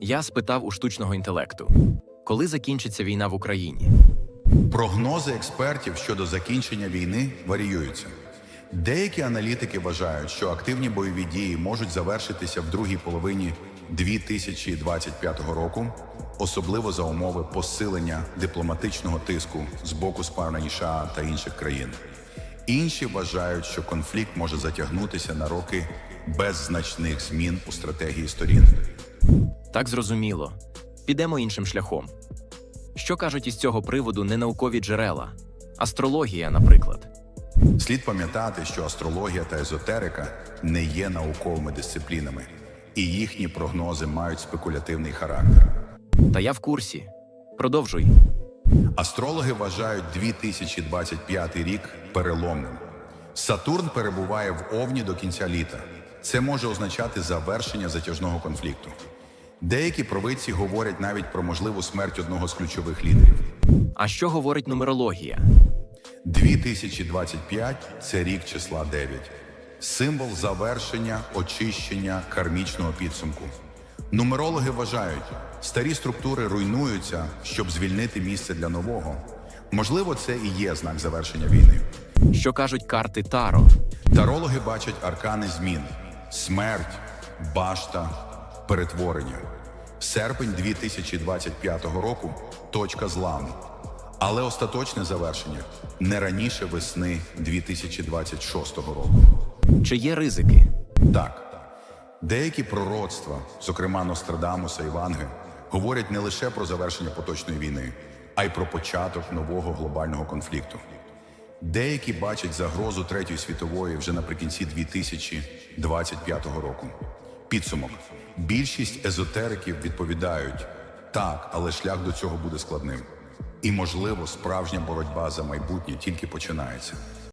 Я спитав у штучного інтелекту, коли закінчиться війна в Україні. Прогнози експертів щодо закінчення війни варіюються. Деякі аналітики вважають, що активні бойові дії можуть завершитися в другій половині 2025 року, особливо за умови посилення дипломатичного тиску з боку спарної США та інших країн. Інші вважають, що конфлікт може затягнутися на роки без значних змін у стратегії сторін. Так зрозуміло. Підемо іншим шляхом. Що кажуть із цього приводу ненаукові джерела? Астрологія, наприклад. Слід пам'ятати, що астрологія та езотерика не є науковими дисциплінами, і їхні прогнози мають спекулятивний характер. Та я в курсі. Продовжуй. Астрологи вважають 2025 рік переломним. Сатурн перебуває в Овні до кінця літа. Це може означати завершення затяжного конфлікту. Деякі провидці говорять навіть про можливу смерть одного з ключових лідерів. А що говорить нумерологія? 2025 – це рік числа 9. Символ завершення, очищення кармічного підсумку. Нумерологи вважають, старі структури руйнуються, щоб звільнити місце для нового. Можливо, це і є знак завершення війни. Що кажуть карти Таро? Тарологи бачать аркани змін: смерть, башта, перетворення. Серпень 2025 року точка зламу. Але остаточне завершення не раніше весни 2026 року. Чи є ризики? Так, деякі пророцтва, зокрема Нострадамуса і Ванги, говорять не лише про завершення поточної війни, а й про початок нового глобального конфлікту. Деякі бачать загрозу Третьої світової вже наприкінці 2025 року. Підсумок: більшість езотериків відповідають так, але шлях до цього буде складним. І, можливо, справжня боротьба за майбутнє тільки починається.